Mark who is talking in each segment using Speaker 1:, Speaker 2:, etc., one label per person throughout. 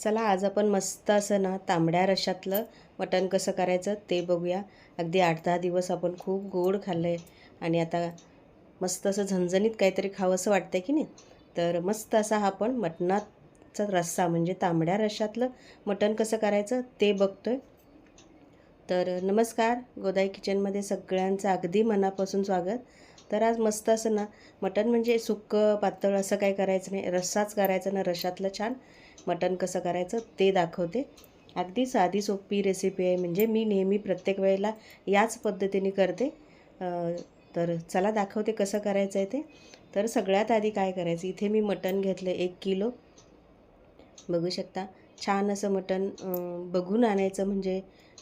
Speaker 1: चला आज आपण मस्त असं ना तांबड्या रशातलं मटण कसं करायचं ते बघूया. अगदी आठ दहा दिवस आपण खूप गोड खाल्लं आहे आणि आता मस्त असं झणझणीत काहीतरी खावंसं वाटतं की नाही? तर मस्त असा हा आपण मटणाचा रस्सा म्हणजे तांबड्या रशातलं मटण कसं करायचं ते बघतोय. तर नमस्कार गोदाई किचनमध्ये सगळ्यांचं अगदी मनापासून स्वागत. तर आज मस्त असं ना मटण म्हणजे सुक्कं पातळ असं काही करायचं नाही. रस्साच करायचा ना रशातलं छान. मटण कसं करायचं ते दाखवते. अगदी साधी सोपी रेसिपी आहे. म्हणजे मी नेहमी प्रत्येक वेळेला याच पद्धतीने करते. तर चला दाखवते कसं करायचं आहे ते. तर सगळ्यात आधी काय करायचं? इथे मी मटण घेतलं एक किलो. बघू शकता. छान असं मटण बघून आणायचं. म्हणजे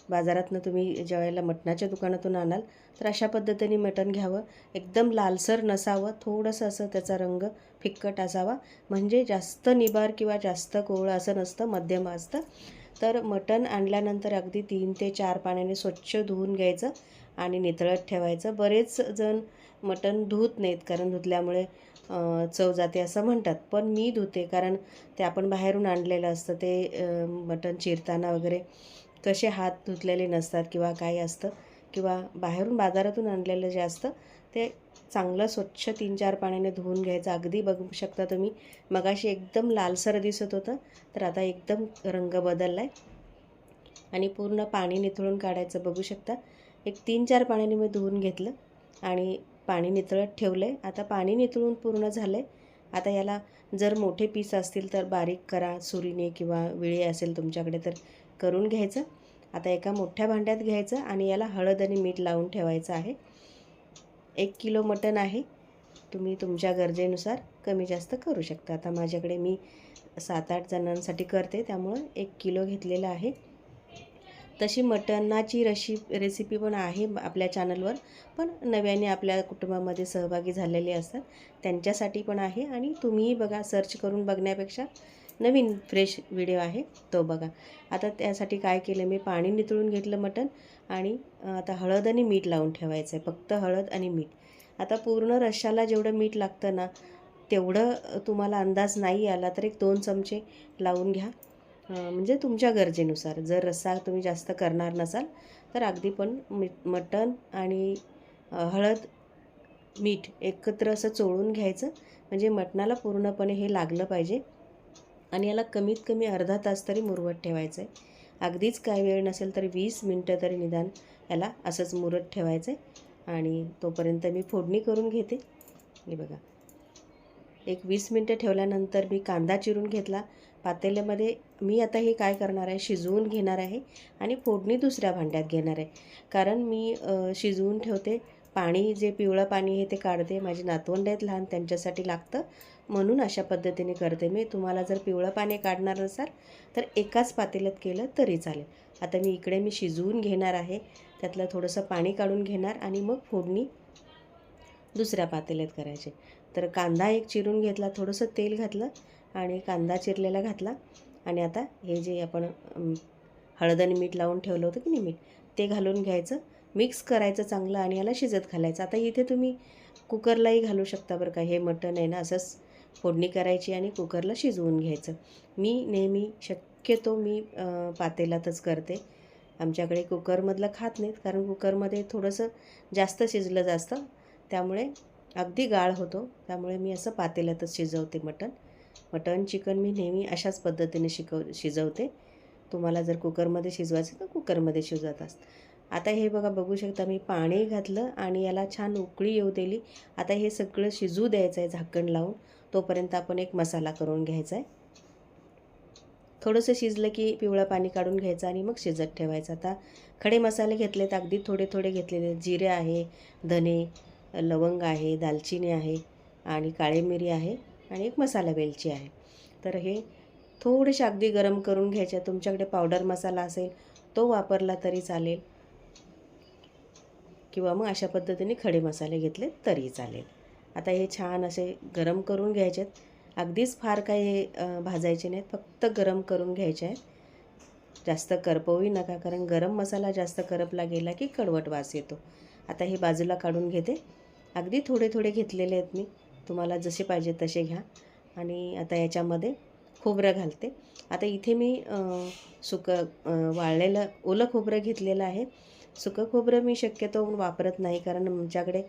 Speaker 1: बाजारातनं तुम्ही ज्यावेळेला मटणाच्या दुकानातून आणाल तर अशा पद्धतीने मटण घ्यावं. एकदम लालसर नसावं. थोडंसं असं त्याचा रंग फिक्कट असावा. म्हणजे जास्त निबार किंवा जास्त कोवळं असं नसतं मध्यम असतं. तर मटण आणल्यानंतर अगदी तीन ते चार पाण्याने स्वच्छ धुवून घ्यायचं आणि नितळत ठेवायचं. बरेच जण मटण धुत नाहीत कारण धुतल्यामुळे चव जाते असं म्हणतात. पण मी धुते कारण ते आपण बाहेरून आणलेलं असतं ते मटण चिरताना वगैरे कसे हात धुतलेले नसतात किंवा काय असतं किंवा बाहेरून बाजारातून आणलेलं जे असतं ते चांगलं स्वच्छ तीन चार पाण्याने धुवून घ्यायचं. अगदी बघू शकता तुम्ही. मगाशी एकदम लालसर दिसत होतं तर आता एकदम रंग बदलला आहे आणि पूर्ण पाणी निथळून काढायचं बघू शकता. एक तीन चार पाण्याने मी धुवून घेतलं आणि पाणी नितळत ठेवलं आहे आता पाणी नितळून पूर्ण झालं आहे आता याला जर मोठे पीस असतील तर बारीक करा सुरीने किंवा विळी असेल तुमच्याकडे तर करून घ्यायचं. आता एका मोठ्या भांड्यात घ्यायचं आणि याला हळद आणि मीठ लावून ठेवायचं आहे. एक किलो मटण आहे. तुम्ही तुमच्या गरजेनुसार कमी जास्त करू शकता. आता माझ्याकडे मी सात आठ जणांसाठी करते. त्यामुळं एक किलो घेतलेलं आहे. तशी मटणाची रशी रेसिपी पण आहे आपल्या चॅनलवर पण नव्याने आपल्या कुटुंबामध्ये सहभागी झालेले असतात. त्यांच्यासाठी पण आहे आणि तुम्हीही बघा सर्च करून बघण्यापेक्षा नवीन फ्रेश व्हिडिओ आहे तो बघा. आता त्यासाठी काय केलं मी पाणी नितळून घेतलं मटण आणि आता हळद आणि मीठ लावून ठेवायचं आहे. फक्त हळद आणि मीठ. आता पूर्ण रश्शाला जेवढं मीठ लागतं ना तेवढं तुम्हाला अंदाज नाही आला तर एक दोन चमचे लावून घ्या. म्हणजे तुमच्या गरजेनुसार. जर रस्सा तुम्ही जास्त करणार नसाल तर अगदी पण मीठ मटण आणि हळद मीठ एकत्र असं चोळून घ्यायचं. म्हणजे मटणाला पूर्णपणे हे लागलं पाहिजे. आणि याला कमीत कमी अर्धा तास तरी मुरवत ठेवायचं आहे अगदीच काय वेळ नसेल तर वीस मिनटं तरी निदान याला असंच मुरत ठेवायचं आहे आणि तोपर्यंत मी फोडणी करून घेते. हे बघा. एक वीस मिनटं ठेवल्यानंतर मी कांदा चिरून घेतला. पातेल्यामध्ये मी आता हे काय करणार आहे शिजवून घेणार आहे आणि फोडणी दुसऱ्या भांड्यात घेणार आहे. कारण मी शिजवून ठेवते पाणी जे पिवळं पाणी आहे ते काढते माझी नातवंड आहेत लहान त्यांच्यासाठी लागतं. म्हणून अशा पद्धतीने करते मी. तुम्हाला जर पिवळं पाणी काढणार असाल तर एकाच पातेल्यात केलं तरी चालेल. आता मी इकडे मी शिजवून घेणार आहे. त्यातलं थोडंसं पाणी काढून घेणार आणि मग फोडणी दुसऱ्या पातेल्यात करायचे. तर कांदा एक चिरून घेतला थोडंसं तेल घातलं आणि कांदा चिरलेला घातला. आणि आता हे जे आपण हळद आणि मीठ लावून ठेवलं होतं की नाही मीठ ते घालून घ्यायचं. मिक्स करायचं चांगलं आणि याला शिजत घालायचं. आता इथे तुम्ही कुकरलाही घालू शकता बरं का. हे मटण आहे ना असंच फोडणी करायची आणि कुकरला शिजवून घ्यायचं. मी नेहमी शक्यतो मी पातेलातच करते. आमच्याकडे कुकरमधलं खात नाहीत कारण कुकरमध्ये थोडंसं जास्त शिजलं जास्त त्यामुळे अगदी गाळ होतो. त्यामुळे मी असं पातेलातच शिजवते मटण. मटन चिकन मी नेहमी अशाच पद्धतीने शिकव शिजवते. तुम्हाला जर कुकरमध्ये शिजवायचं तर कुकरमध्ये शिजवत असत. आता हे बघा बघू शकता मी पाणी घातलं आणि याला छान उकळी येऊ दिली. आता हे सगळं शिजू द्यायचं आहे झाकण लावून. तोपर्यंत आपण एक मसाला करून घ्यायचा आहे थोडंसं शिजलं की पिवळं पाणी काढून घ्यायचं आणि मग शिजत ठेवायचं. आता खडे मसाले घेतलेत अगदी थोडे थोडे घेतलेले. जिरे आहे धने लवंग आहे दालचिनी आहे आणि काळी मिरी आहे. आणि एक मसाला वेलची आहे. तर हे थोडेसे अगदी गरम करून घ्यायचे. तुमच्याकडे पावडर मसाला असेल तो वापरला तरी चालेल. किंवा मग अशा पद्धतीने खडे मसाले घेतले तरी चालेल. आता हे छान असे गरम करून घ्यायचे आहेत. अगदीच फार काही भाजायचे नाहीत. फक्त गरम करून घ्यायचे आहेत. जास्त करपवही नका कारण गरम मसाला जास्त करपला गेला की कडवट वास येतो. आता हे बाजूला काढून घेते. अगदी थोडे थोडे घेतलेले आहेत मी. तुम्हाला जसे पाहिजे तसे घ्या. आणि आता याच्यामध्ये खोबरं घालते. आता इथे मी सुकं वाळलेलं ओलं खोबरं घेतलेलं आहे. सुकं खोबरं मी शक्यतो वापरत नाही कारण आमच्याकडे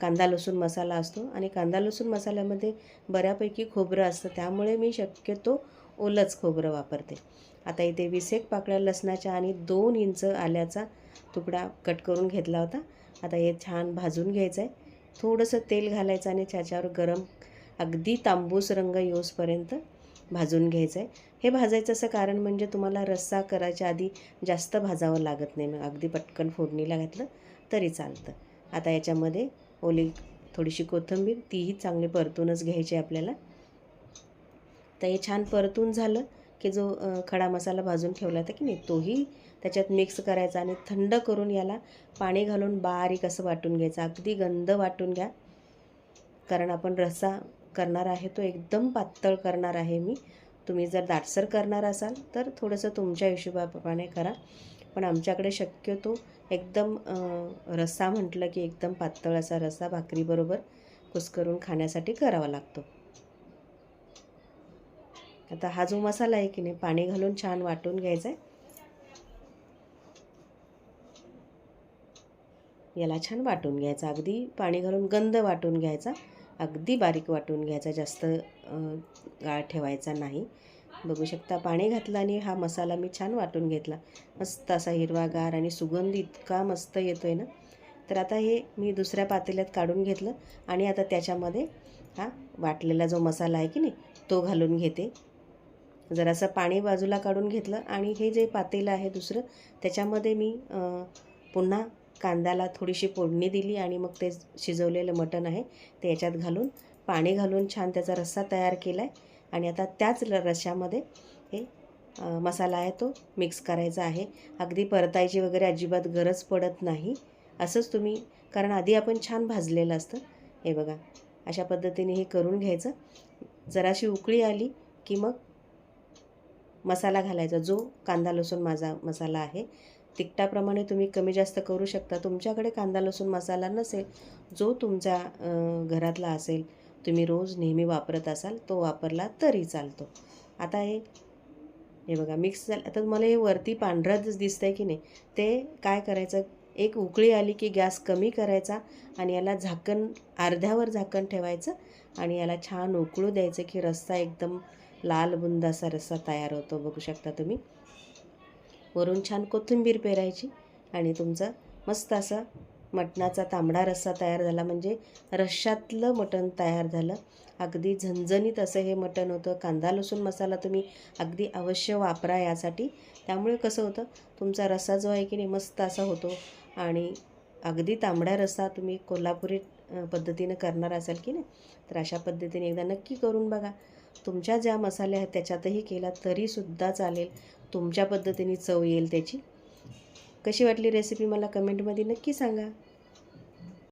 Speaker 1: कांदा लसूण मसाला असतो. आणि कांदा लसूण मसाल्यामध्ये बऱ्यापैकी खोबरं असतं. त्यामुळे मी शक्यतो ओलंच खोबरं वापरते. आता इथे विसेक पाकळ्या लसणाच्या आणि दोन इंच आल्याचा तुकडा कट करून घेतला होता. आता हे छान भाजून घ्यायचं आहे थोडंसं तेल घालायचं आणि त्याच्यावर गरम अगदी तांबूस रंग येऊसपर्यंत भाजून घ्यायचं आहे हे भाजायचं असं कारण म्हणजे तुम्हाला रस्सा करायच्या आधी जास्त भाजावं लागत नाही. मग अगदी पटकन फोडणीला घातलं तरी चालतं. आता याच्यामध्ये ओली थोडीशी कोथिंबीर तीही चांगली परतूनच घ्यायची आपल्याला. तर हे छान परतून झालं. की जो खडा मसाला भाजून ठेवला होता की नाही तोही त्याच्यात मिक्स करायचा आणि थंड करून याला पाणी घालून बारीक असं वाटून घ्यायचं. अगदी गंध वाटून घ्या. कारण आपण रस्सा करणार आहे तो एकदम पातळ करणार आहे मी. तुम्ही जर दाटसर करणार असाल तर थोडंसं तुमच्या हिशोबाप्रमाणे करा. पण आमच्याकडे शक्यतो एकदम रस्सा म्हटलं की एकदम पातळ असा रस्सा भाकरीबरोबर कुस्करून खाण्यासाठी करावा लागतो. आता हा जो मसाला आहे की नाही पाणी घालून छान वाटून घ्यायचा आहे याला छान वाटून घ्यायचा अगदी पाणी घालून गंध वाटून घ्यायचा अगदी बारीक वाटून घ्यायचा जास्त गाळ ठेवायचा नाही. बघू शकता पाणी घातलं आणि हा मसाला मी छान वाटून घेतला. मस्त असा हिरवागार आणि सुगंध इतका मस्त येतो आहे ना. तर आता हे मी दुसऱ्या पातेल्यात काढून घेतलं आणि आता त्याच्यामध्ये हा वाटलेला जो मसाला आहे की नाही तो घालून घेते. जरासं पाणी बाजूला काढून घेतलं आणि हे जे पातेलं आहे दुसरं त्याच्यामध्ये मी पुन्हा कांद्याला थोडीशी फोडणी दिली आणि मग ते शिजवलेलं मटण आहे ते याच्यात घालून पाणी घालून छान त्याचा रस्सा तयार केला आहे आणि आता त्याच रश्श्यामध्ये हे मसाला आहे तो मिक्स करायचा आहे. अगदी परतायची वगैरे अजिबात गरज पडत नाही. असंच तुम्ही कारण आधी आपण छान भाजलेलं असतं. हे बघा अशा पद्धतीने हे करून घ्यायचं. जराशी उकळी आली की मग मसाला घालायचा जो कांदा लसूण माझा मसाला आहे. तिखटाप्रमाणे तुम्ही कमी जास्त करू शकता. तुमच्याकडे कांदा लसूण मसाला नसेल जो तुमच्या घरातला असेल तुम्ही रोज नेहमी वापरत असाल तो वापरला तरी चालतो. आता हे हे बघा मिक्स झालं. आता मला हे वरती पांढरं दिसतं आहे की नाही ते काय करायचं? एक उकळी आली की गॅस कमी करायचा आणि याला झाकण अर्ध्यावर झाकण ठेवायचं आणि याला छान उकळू द्यायचं की रस्सा एकदम लाल बुंद असा रस्सा तयार होतो बघू शकता तुम्ही. वरून छान कोथिंबीर पेरायची आणि तुमचं मस्त असा मटणाचा तांबडा रस्सा तयार झाला. म्हणजे रश्शातलं मटण तयार झालं. अगदी झणझणीत असं हे मटण होतं. कांदा लसूण मसाला तुम्ही अगदी अवश्य वापरा यासाठी. त्यामुळे कसं होतं तुमचा रस्सा जो आहे की नाही मस्त असा होतो. आणि अगदी तांबडा रस्सा तुम्ही कोल्हापुरी पद्धतीनं करणार असाल की नाही तर अशा पद्धतीने एकदा नक्की करून बघा. तुमच्या ज्या मसाले आहेत त्याच्यातही केला तरीसुद्धा चालेल. तुमच्या पद्धतीने चव येईल त्याची. कशी वाटली रेसिपी मला कमेंटमध्ये नक्की सांगा.